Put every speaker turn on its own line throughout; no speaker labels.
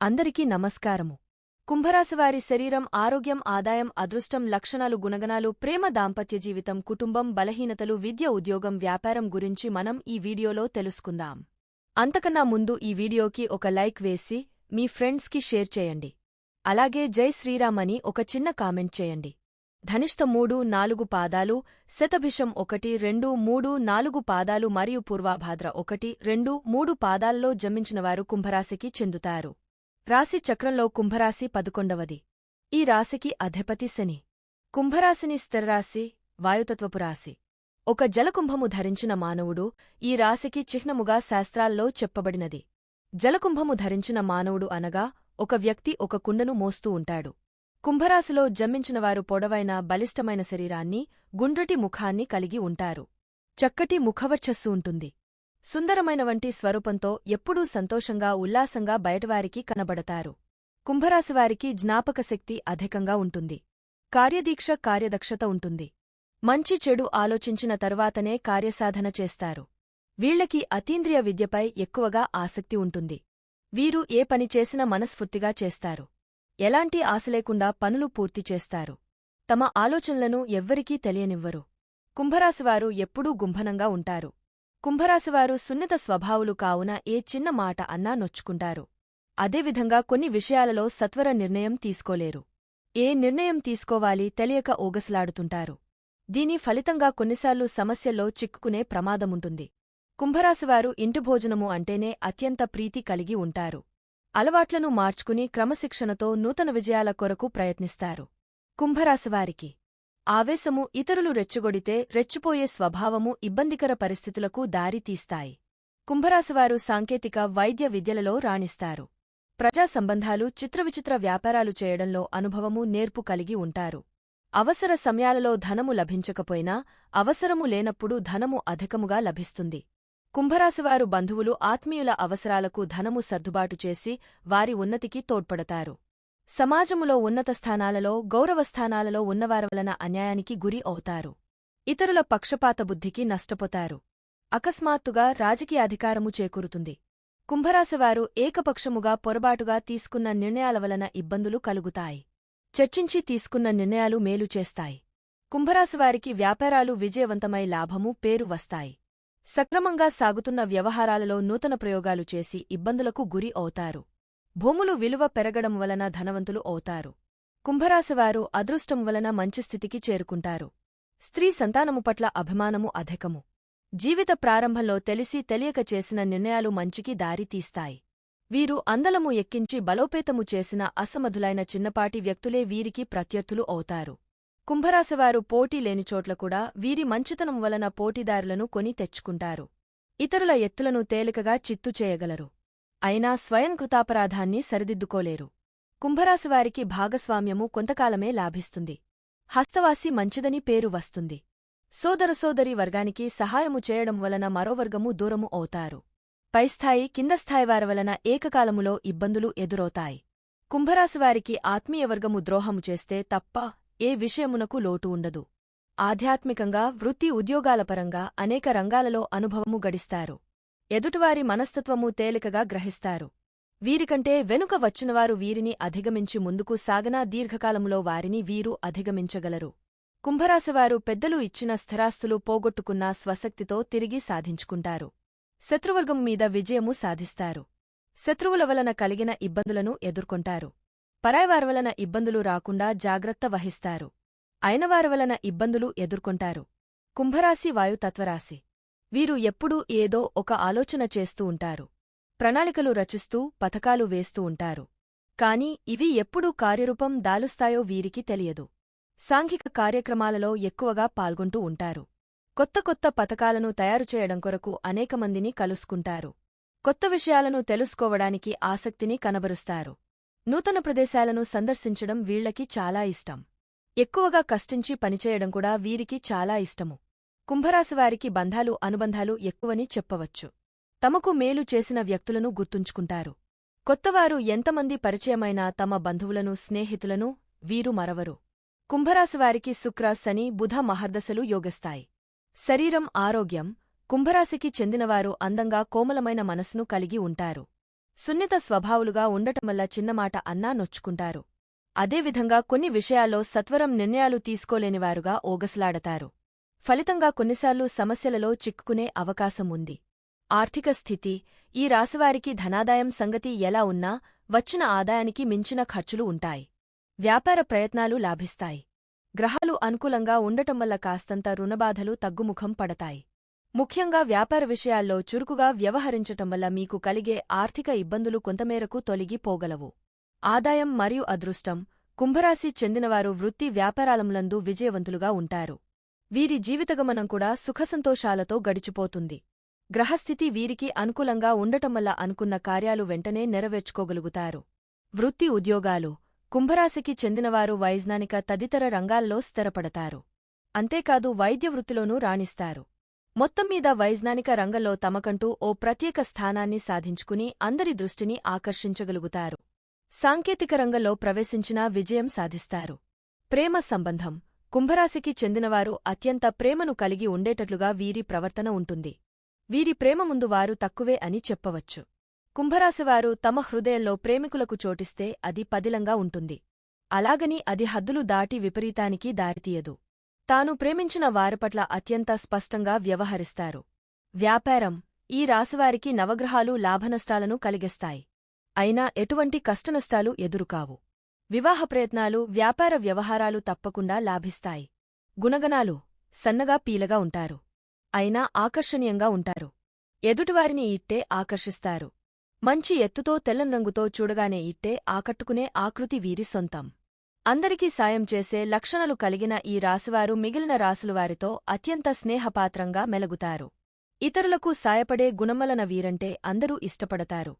అందరికీ నమస్కారము. కుంభరాశివారి శరీరం ఆరోగ్యం ఆదాయం అదృష్టం లక్షణాలు గుణగణాలు ప్రేమ దాంపత్య జీవితం కుటుంబం బలహీనతలు విద్య ఉద్యోగం వ్యాపారం గురించి మనం ఈ వీడియోలో తెలుసుకుందాం. అంతకన్నా ముందు ఈ వీడియోకి ఒక లైక్ వేసి మీ ఫ్రెండ్స్కి షేర్ చేయండి. అలాగే జై శ్రీరామని ఒక చిన్న కామెంట్ చేయండి. ధనిష్ట మూడు నాలుగు పాదాలు శతభిషం ఒకటి రెండు మూడు నాలుగు పాదాలు మరియు పూర్వాభాద్ర ఒకటి రెండు మూడు పాదాల్లో జన్మించినవారు కుంభరాశికి చెందుతారు. రాశి చక్రంలో కుంభరాశి పదకొండవది. ఈ రాశికి అధిపతి శని. కుంభరాశిని స్థిరరాశి వాయుతత్వపు రాశి. ఒక జలకుంభము ధరించిన మానవుడు ఈ రాశికి చిహ్నముగా శాస్త్రాల్లో చెప్పబడినది. జలకుంభము ధరించిన మానవుడు అనగా ఒక వ్యక్తి ఒక కుండను మోస్తూ ఉంటాడు. కుంభరాశిలో జన్మించినవారు పొడవైన బలిష్టమైన శరీరాన్ని గుండ్రటి ముఖాన్ని కలిగి ఉంటారు. చక్కటి ముఖవర్చస్సు ఉంటుంది. సుందరమైన వంటి స్వరూపంతో ఎప్పుడూ సంతోషంగా ఉల్లాసంగా బయటవారికి కనబడతారు. కుంభరాశివారికి జ్ఞాపకశక్తి అధికంగా ఉంటుంది. కార్యదీక్ష కార్యదక్షత ఉంటుంది. మంచి చెడు ఆలోచించిన తరువాతనే కార్యసాధన చేస్తారు. వీళ్ళకి అతీంద్రియ విద్యపై ఎక్కువగా ఆసక్తి ఉంటుంది. వీరు ఏ పని చేసినా మనస్ఫూర్తిగా చేస్తారు. ఎలాంటి ఆశలేకుండా పనులు పూర్తి చేస్తారు. తమ ఆలోచనలను ఎవ్వరికీ తెలియనివ్వరు. కుంభరాశివారు ఎప్పుడూ గుంభనంగా ఉంటారు. కుంభరాశివారు సున్నిత స్వభావులు కావున ఏ చిన్న మాట అన్నా నొచ్చుకుంటారు. అదేవిధంగా కొన్ని విషయాలలో సత్వర నిర్ణయం తీసుకోలేరు. ఏ నిర్ణయం తీసుకోవాలి తెలియక ఓగసలాడుతుంటారు. దీని ఫలితంగా కొన్నిసార్లు సమస్యల్లో చిక్కుకునే ప్రమాదముంటుంది. కుంభరాశివారు ఇంటి భోజనము అంటేనే అత్యంత ప్రీతి కలిగి ఉంటారు. అలవాట్లను మార్చుకుని క్రమశిక్షణతో నూతన విజయాల కొరకు ప్రయత్నిస్తారు. కుంభరాశివారికి ఆవేశము ఇతరులు రెచ్చగొడితే రెచ్చిపోయే స్వభావము ఇబ్బందికర పరిస్థితులకు దారితీస్తాయి. కుంభరాశివారు సాంకేతిక వైద్య విద్యలలో రాణిస్తారు. ప్రజా సంబంధాలు చిత్రవిచిత్ర వ్యాపారాలు చేయడంలో అనుభవము నేర్పు కలిగి ఉంటారు. అవసర సమయాలలో ధనము లభించకపోయినా అవసరము లేనప్పుడు ధనము అధికముగా లభిస్తుంది. కుంభరాశివారు బంధువులు ఆత్మీయుల అవసరాలకు ధనము సర్దుబాటు చేసి వారి ఉన్నతికి తోడ్పడతారు. సమాజములో ఉన్నత స్థానాలలో గౌరవస్థానాలలో ఉన్నవారి వలన అన్యాయానికి గురి అవుతారు. ఇతరుల పక్షపాత బుద్ధికి నష్టపోతారు. అకస్మాత్తుగా రాజకీయ అధికారము చేకూరుతుంది. కుంభరాశివారు ఏకపక్షముగా పొరబాటుగా తీసుకున్న నిర్ణయాల వలన ఇబ్బందులు కలుగుతాయి. చర్చించి తీసుకున్న నిర్ణయాలు మేలు చేస్తాయి. కుంభరాశివారికి వ్యాపారాలు విజయవంతమై లాభము పేరు వస్తాయి. సక్రమంగా సాగుతున్న వ్యవహారాలలో నూతన ప్రయోగాలు చేసి ఇబ్బందులకు గురి అవుతారు. భూములు విలువ పెరగడం వలన ధనవంతులు అవుతారు. కుంభరాశివారు అదృష్టం వలన మంచి స్థితికి చేరుకుంటారు. స్త్రీ సంతానము పట్ల అభిమానము అధికము. జీవిత ప్రారంభంలో తెలిసి తెలియక చేసిన నిర్ణయాలు మంచికి దారి తీస్తాయి. వీరు అందలము ఎక్కించి బలోపేతము చేసిన అసమర్థులైన చిన్నపాటి వ్యక్తులే వీరికి ప్రత్యర్థులు అవుతారు. కుంభరాశివారు పోటీ లేని చోట్ల కూడా వీరి మంచితనం వలన పోటీదారులను కొని తెచ్చుకుంటారు. ఇతరుల ఎత్తులను తేలికగా చిత్తు చేయగలరు. అయినా స్వయం కృతాపరాధాన్ని సరిదిద్దుకోలేరు. కుంభరాశివారికి భాగస్వామ్యము కొంతకాలమే లాభిస్తుంది. హస్తవాసి మంచిదని పేరు వస్తుంది. సోదరసోదరి వర్గానికి సహాయము చేయడం వలన మరో వర్గము దూరము అవుతారు. పైస్థాయి కిందస్థాయివారి వలన ఏకకాలములో ఇబ్బందులు ఎదురవుతాయి. కుంభరాశివారికి ఆత్మీయవర్గము ద్రోహము చేస్తే తప్ప ఏ విషయమునకు లోటు ఉండదు. ఆధ్యాత్మికంగా వృత్తి ఉద్యోగాలపరంగా అనేక రంగాలలో అనుభవము గడిస్తారు. ఎదుటివారి మనస్తత్వము తేలికగా గ్రహిస్తారు. వీరికంటే వెనుక వచ్చినవారు వీరిని అధిగమించి ముందుకు సాగనా దీర్ఘకాలంలో వారిని వీరు అధిగమించగలరు. కుంభరాశివారు పెద్దలు ఇచ్చిన స్థిరాస్తులు పోగొట్టుకున్న స్వశక్తితో తిరిగి సాధించుకుంటారు. శత్రువర్గం మీద విజయము సాధిస్తారు. శత్రువుల వలన కలిగిన ఇబ్బందులను ఎదుర్కొంటారు. పరాయవారి వలన ఇబ్బందులు రాకుండా జాగ్రత్త వహిస్తారు. అయినవారి వలన ఇబ్బందులు ఎదుర్కొంటారు. కుంభరాశి వాయుతత్వరాశి. వీరు ఎప్పుడూ ఏదో ఒక ఆలోచన చేస్తూ ఉంటారు. ప్రణాళికలు రచిస్తూ పథకాలు వేస్తూ ఉంటారు. కాని ఇవి ఎప్పుడు కార్యరూపం దాలుస్తాయో వీరికి తెలియదు. సాంఘిక కార్యక్రమాలలో ఎక్కువగా పాల్గొంటూ ఉంటారు. కొత్త కొత్త పథకాలను తయారుచేయడం కొరకు అనేకమందిని కలుసుకుంటారు. కొత్త విషయాలను తెలుసుకోవడానికి ఆసక్తిని కనబరుస్తారు. నూతన ప్రదేశాలను సందర్శించడం వీళ్ళకి చాలా ఇష్టం. ఎక్కువగా కష్టించి పనిచేయడం కూడా వీరికి చాలా ఇష్టము. కుంభరాశివారికి బంధాలు అనుబంధాలు ఎక్కువని చెప్పవచ్చు. తమకు మేలు చేసిన వ్యక్తులను గుర్తుంచుకుంటారు. కొత్తవారు ఎంతమంది పరిచయమైనా తమ బంధువులను స్నేహితులను వీరు మరవరు. కుంభరాశివారికి శుక్ర శని బుధ మహర్దశలు యోగిస్తాయి శరీరం ఆరోగ్యం కుంభరాశికి చెందినవారు అందంగా కోమలమైన మనసును కలిగి ఉంటారు. సున్నిత స్వభావులుగా ఉండటం వల్ల చిన్నమాట అన్నా నొచ్చుకుంటారు. అదేవిధంగా కొన్ని విషయాల్లో సత్వరం నిర్ణయాలు తీసుకోలేనివారుగా ఓగసలాడతారు. ఫలితంగా కొన్నిసార్లు సమస్యలలో చిక్కుకునే అవకాశం ఉంది ఆర్థిక స్థితి ఈ రాశివారికి ధనాదాయం సంగతి ఎలా ఉన్నా వచ్చిన ఆదాయానికి మించిన ఖర్చులు ఉంటాయి. వ్యాపార ప్రయత్నాలు లాభిస్తాయి. గ్రహాలు అనుకూలంగా ఉండటం వల్ల కాస్తంత రుణబాధలు తగ్గుముఖం పడతాయి. ముఖ్యంగా వ్యాపార విషయాల్లో చురుకుగా వ్యవహరించటం వల్ల మీకు కలిగే ఆర్థిక ఇబ్బందులు కొంతమేరకు తొలగిపోగలవు ఆదాయం మరియు అదృష్టం కుంభరాశి చెందినవారు వృత్తి వ్యాపారాలములందు విజయవంతులుగా ఉంటారు. వీరి జీవితగమనం కూడా సుఖసంతోషాలతో గడిచిపోతుంది. గ్రహస్థితి వీరికి అనుకూలంగా ఉండటం వల్ల అనుకున్న కార్యాలు వెంటనే నెరవేర్చుకోగలుగుతారు. వృత్తి ఉద్యోగాలు కుంభరాశికి చెందినవారు వైజ్ఞానిక తదితర రంగాల్లో స్థిరపడతారు. అంతేకాదు వైద్య వృత్తిలోనూ రాణిస్తారు. మొత్తంమీద వైజ్ఞానిక రంగంలో తమకంటూ ఓ ప్రత్యేక స్థానాన్ని సాధించుకుని అందరి దృష్టిని ఆకర్షించగలుగుతారు. సాంకేతిక రంగంలో ప్రవేశించినా విజయం సాధిస్తారు. ప్రేమ సంబంధం కుంభరాశికి చెందినవారు అత్యంత ప్రేమను కలిగి ఉండేటట్లుగా వీరి ప్రవర్తన ఉంటుంది. వీరి ప్రేమ ముందు వారు తక్కువే అని చెప్పవచ్చు. కుంభరాశివారు తమ హృదయంలో ప్రేమికులకు చోటిస్తే అది పదిలంగా ఉంటుంది. అలాగని అది హద్దులు దాటి విపరీతానికి దారితీయదు. తాను ప్రేమించిన వారిపట్ల అత్యంత స్పష్టంగా వ్యవహరిస్తారు. వ్యాపారం ఈ రాశివారికి నవగ్రహాలు లాభనష్టాలను కలిగిస్తాయి. అయినా ఎటువంటి కష్టనష్టాలు ఎదురుకావు. వివాహ ప్రయత్నాలు వ్యాపార వ్యవహారాలు తప్పకుండా లాభిస్తాయి. గుణగణాలు సన్నగా పీలగా ఉంటారు. అయినా ఆకర్షణీయంగా ఉంటారు. ఎదుటివారిని ఇట్టే ఆకర్షిస్తారు. మంచి ఎత్తుతో తెల్లం రంగుతో చూడగానే ఇట్టే ఆకట్టుకునే ఆకృతి వీరి సొంతం. అందరికీ సాయం చేసే లక్షణాలు కలిగిన ఈ రాశివారు మిగిలిన రాసులవారితో అత్యంత స్నేహపాత్రంగా మెలగుతారు. ఇతరులకు సాయపడే గుణమలన వీరంటే అందరూ ఇష్టపడతారు.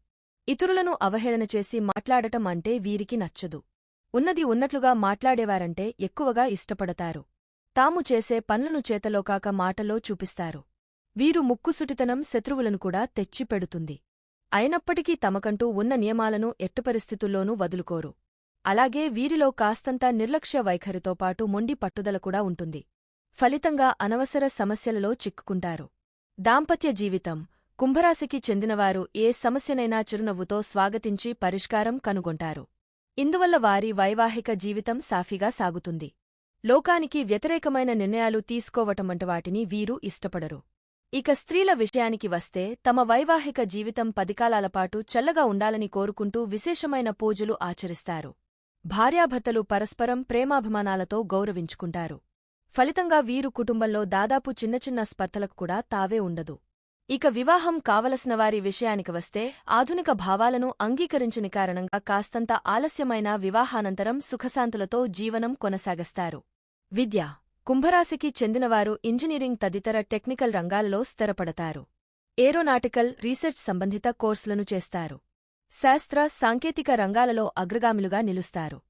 ఇతరులను అవహేళన చేసి మాట్లాడటం అంటే వీరికి నచ్చదు. ఉన్నది ఉన్నట్లుగా మాట్లాడేవారంటే ఎక్కువగా ఇష్టపడతారు. తాము చేసే పనులను చేతలోకాక మాటలో చూపిస్తారు. వీరు ముక్కుసుటితనం శత్రువులను కూడా తెచ్చిపెడుతుంది. అయినప్పటికీ తమకంటూ ఉన్న నియమాలను ఎట్టుపరిస్థితుల్లోనూ వదులుకోరు. అలాగే వీరిలో కాస్తంత నిర్లక్ష్య వైఖరితో పాటు మొండి పట్టుదల కూడా ఉంటుంది. ఫలితంగా అనవసర సమస్యలలో చిక్కుకుంటారు. దాంపత్య జీవితం కుంభరాశికి చెందినవారు ఏ సమస్యనైనా చిరునవ్వుతో స్వాగతించి పరిష్కారం కనుగొంటారు. ఇందువల్ల వారి వైవాహిక జీవితం సాఫీగా సాగుతుంది. లోకానికి వ్యతిరేకమైన నిర్ణయాలు తీసుకోవటమంట వాటిని వీరు ఇష్టపడరు. ఇక స్త్రీల విషయానికి వస్తే తమ వైవాహిక జీవితం పదికాలాలపాటు చల్లగా ఉండాలని కోరుకుంటూ విశేషమైన పూజలు ఆచరిస్తారు. భార్యాభర్తలు పరస్పరం ప్రేమాభిమానాలతో గౌరవించుకుంటారు. ఫలితంగా వీరు కుటుంబంలో దాదాపు చిన్న చిన్న స్పర్ధలకు కూడా తావే ఉండదు. ఇక వివాహం కావలసిన వారి విషయానికి వస్తే ఆధునిక భావాలను అంగీకరించని కారణంగా కాస్తంత ఆలస్యమైన వివాహానంతరం సుఖశాంతులతో జీవనం కొనసాగస్తారు. విద్య. కుంభరాశికి చెందినవారు ఇంజనీరింగ్ తదితర టెక్నికల్ రంగాల్లో స్థిరపడతారు. ఏరోనాటికల్ రీసెర్చ్ సంబంధిత కోర్సులను చేస్తారు. శాస్త్ర సాంకేతిక రంగాలలో అగ్రగామిలుగా నిలుస్తారు.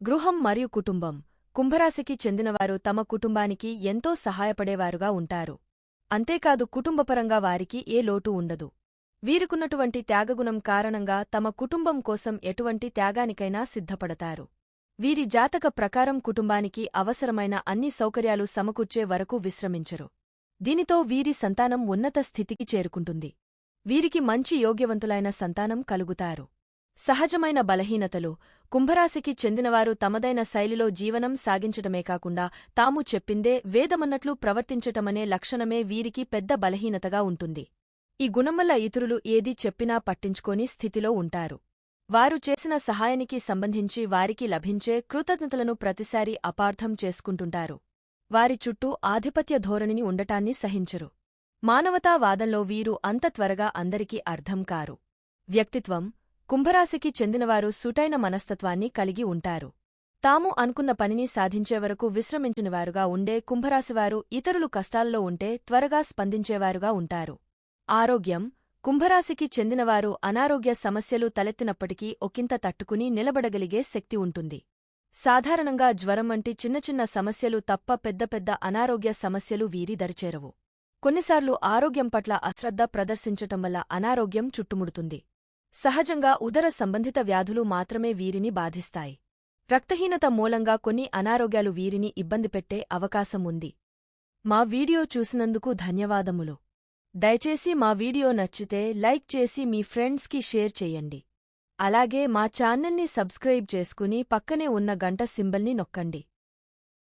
గృహం మరియు కుటుంబం. కుంభరాశికి చెందినవారు తమ కుటుంబానికి ఎంతో సహాయపడేవారుగా ఉంటారు. అంతేకాదు కుటుంబపరంగా వారికి ఏ లోటు ఉండదు. వీరికున్నటువంటి త్యాగగుణం కారణంగా తమ కుటుంబం కోసం ఎటువంటి త్యాగానికైనా సిద్ధపడతారు. వీరి జాతక ప్రకారం కుటుంబానికి అవసరమైన అన్ని సౌకర్యాలు సమకూర్చే వరకు విశ్రమించరు. దీనితో వీరి సంతానం ఉన్నత స్థితికి చేరుకుంటుంది. వీరికి మంచి యోగ్యవంతులైన సంతానం కలుగుతారు. సహజమైన బలహీనతలు. కుంభరాశికి చెందినవారు తమదైన శైలిలో జీవనం సాగించటమే కాకుండా తాము చెప్పిందే వేదమన్నట్లు ప్రవర్తించటమనే లక్షణమే వీరికి పెద్ద బలహీనతగా ఉంటుంది. ఈ గుణంవల్ల ఇతరులు ఏది చెప్పినా పట్టించుకోని స్థితిలో ఉంటారు. వారు చేసిన సహాయానికి సంబంధించి వారికి లభించే కృతజ్ఞతలను ప్రతిసారి అపార్థం చేసుకుంటుంటారు. వారి చుట్టూ ఆధిపత్య ధోరణిని ఉండటాన్ని సహించరు. మానవతావాదంలో వీరు అంత త్వరగా అందరికీ అర్థం కారు. వ్యక్తిత్వం కుంభరాశికి చెందినవారు సుటైన మనస్తత్వాన్ని కలిగి ఉంటారు. తాము అనుకున్న పనిని సాధించేవరకు విశ్రమించినవారుగా ఉండే కుంభరాశివారు ఇతరులు కష్టాల్లో ఉంటే త్వరగా స్పందించేవారుగా ఉంటారు. ఆరోగ్యం కుంభరాశికి చెందినవారు అనారోగ్య సమస్యలు తలెత్తినప్పటికీ ఒకింత తట్టుకుని నిలబడగలిగే శక్తి ఉంటుంది. సాధారణంగా జ్వరం వంటి చిన్న చిన్న సమస్యలు తప్ప పెద్ద పెద్ద అనారోగ్య సమస్యలు వీరి దరిచేరవు. కొన్నిసార్లు ఆరోగ్యం పట్ల అశ్రద్ధ ప్రదర్శించటం వల్ల అనారోగ్యం చుట్టుముడుతుంది. సహజంగా ఉదర సంబంధిత వ్యాధులు మాత్రమే వీరిని బాధిస్తాయి. రక్తహీనత మూలంగా కొన్ని అనారోగ్యాలు వీరిని ఇబ్బంది పెట్టే అవకాశం ఉంది. మా వీడియో చూసినందుకు ధన్యవాదములు. దయచేసి మా వీడియో నచ్చితే లైక్ చేసి మీ ఫ్రెండ్స్కి షేర్ చెయ్యండి అలాగే మా ఛానల్ని సబ్స్క్రైబ్ చేసుకుని పక్కనే ఉన్న గంట సింబల్ని నొక్కండి.